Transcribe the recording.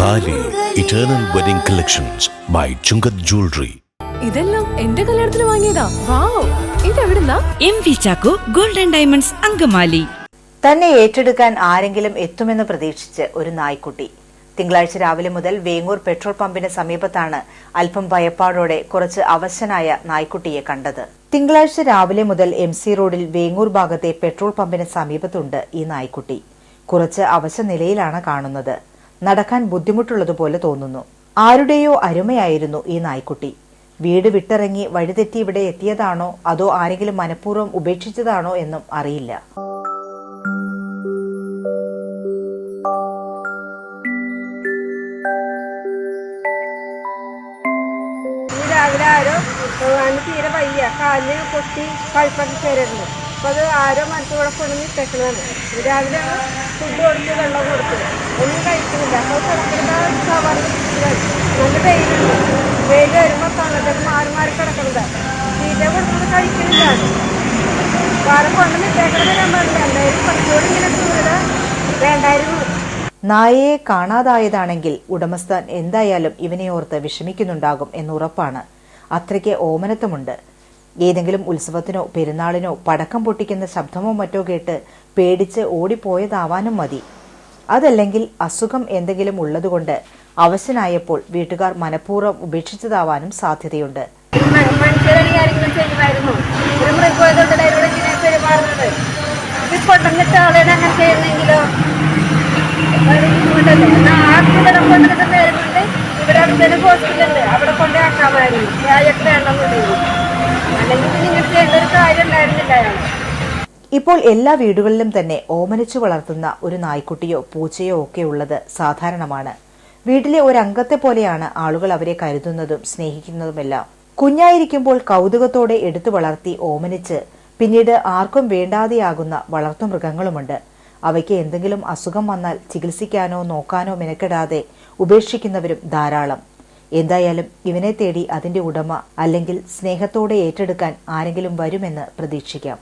Thali eternal wedding collections by Chungath jewellery ഇതെല്ലാം എന്റെ കല്യാണത്തിന് വാങ്ങിയതാ. Wow. ഇതെവിടുന്നാ? M V Chacko golden diamonds Angamaly. തന്നെ ഏറ്റെടുക്കാൻ ആരെങ്കിലും എത്തുമെന്ന് പ്രതീക്ഷിച്ച് ഒരു നായ്ക്കുട്ടി. തിങ്കളാഴ്ച രാവിലെ മുതൽ വേങ്ങൂർ പെട്രോൾ പമ്പിന് സമീപത്താണ് അല്പം ഭയപ്പാടോടെ കുറച്ച് അവശനായ നായ്ക്കുട്ടിയെ കണ്ടത്. തിങ്കളാഴ്ച രാവിലെ മുതൽ എം സി റോഡിൽ വേങ്ങൂർ ഭാഗത്തെ പെട്രോൾ പമ്പിന് സമീപത്തുണ്ട് ഈ നായ്ക്കുട്ടി. കുറച്ച് അവശ നിലയിലാണ് കാണുന്നത്. നടക്കാൻ ബുദ്ധിമുട്ടുള്ളതുപോലെ തോന്നുന്നു. ആരുടെയോ അരുമയായിരുന്നു ഈ നായ്ക്കുട്ടി. വീട് വിട്ടിറങ്ങി വഴിതെറ്റി ഇവിടെ എത്തിയതാണോ അതോ ആരെങ്കിലും മനഃപൂർവം ഉപേക്ഷിച്ചതാണോ എന്നും അറിയില്ല. രാവിലെ ആരോ തീരെ വയ്യ. കാലിന് പൊട്ടി കഴിപ്പൊക്കെ കയറിയിരുന്നു അപ്പൊ അത് ആരോ മരത്തിൽ കൊണ്ടുവന്ന് ഇട്ടേക്കണതാണ് രാവിലെ ഫുഡ് കൊടുത്ത് വെള്ളം കൊടുത്ത്. ഒന്നും കഴിക്കുന്നില്ല. അപ്പോൾ കിടക്കുന്ന സവാള നല്ല വെയിലുണ്ട് വെയിൽ വരുമ്പോൾ തണലൊക്കെ മാറി മാറി കിടക്കുന്നത്. തീറ്റ കൊടുക്കുന്നത് കഴിക്കുന്നില്ല വേറെ കൊണ്ടുവന്ന് ഇട്ടേക്കണത് ഞാൻ പറഞ്ഞു രണ്ടായിരം പണിയോട് ഇങ്ങനെ കൂടുതൽ വേണ്ടായിരുന്നു. നായയെ കാണാതായതാണെങ്കിൽ ഉടമസ്ഥൻ എന്തായാലും ഇവനെ ഓർത്ത് വിഷമിക്കുന്നുണ്ടാകും എന്നുറപ്പാണ് അത്രയ്ക്ക് ഓമനത്വമുണ്ട്. ഏതെങ്കിലും ഉത്സവത്തിനോ പെരുന്നാളിനോ പടക്കം പൊട്ടിക്കുന്ന ശബ്ദമോ മറ്റോ കേട്ട് പേടിച്ച് ഓടിപ്പോയതാവാനും മതി. അതല്ലെങ്കിൽ അസുഖം എന്തെങ്കിലും ഉള്ളതുകൊണ്ട് അവശനായപ്പോൾ വീട്ടുകാർ മനഃപൂർവം ഉപേക്ഷിച്ചതാവാനും സാധ്യതയുണ്ട്. ഇവിടെ ഹോസ്പിറ്റലുണ്ട്. അവിടെ കൊണ്ടേ ആക്കാമായിരുന്നു കാര്യം ഇപ്പോൾ എല്ലാ വീടുകളിലും തന്നെ ഓമനിച്ചു വളർത്തുന്ന ഒരു നായ്ക്കുട്ടിയോ പൂച്ചയോ ഒക്കെ ഉള്ളത് സാധാരണമാണ്. വീട്ടിലെ ഒരംഗത്തെ പോലെയാണ് ആളുകൾ അവരെ കരുതുന്നതും സ്നേഹിക്കുന്നതുമെല്ലാം കുഞ്ഞായിരിക്കുമ്പോൾ കൗതുകത്തോടെ എടുത്തു വളർത്തി ഓമനിച്ച് പിന്നീട് ആർക്കും വേണ്ടാതെയാകുന്ന വളർത്തുമൃഗങ്ങളുമുണ്ട് അവയ്ക്ക് എന്തെങ്കിലും അസുഖം വന്നാൽ ചികിത്സിക്കാനോ നോക്കാനോ മെനക്കെടാതെ ഉപേക്ഷിക്കുന്നവരും ധാരാളം. എന്തായാലും ഇവനെ തേടി അതിന്റെ ഉടമ അല്ലെങ്കിൽ സ്നേഹത്തോടെ ഏറ്റെടുക്കാൻ ആരെങ്കിലും വരുമെന്ന് പ്രതീക്ഷിക്കാം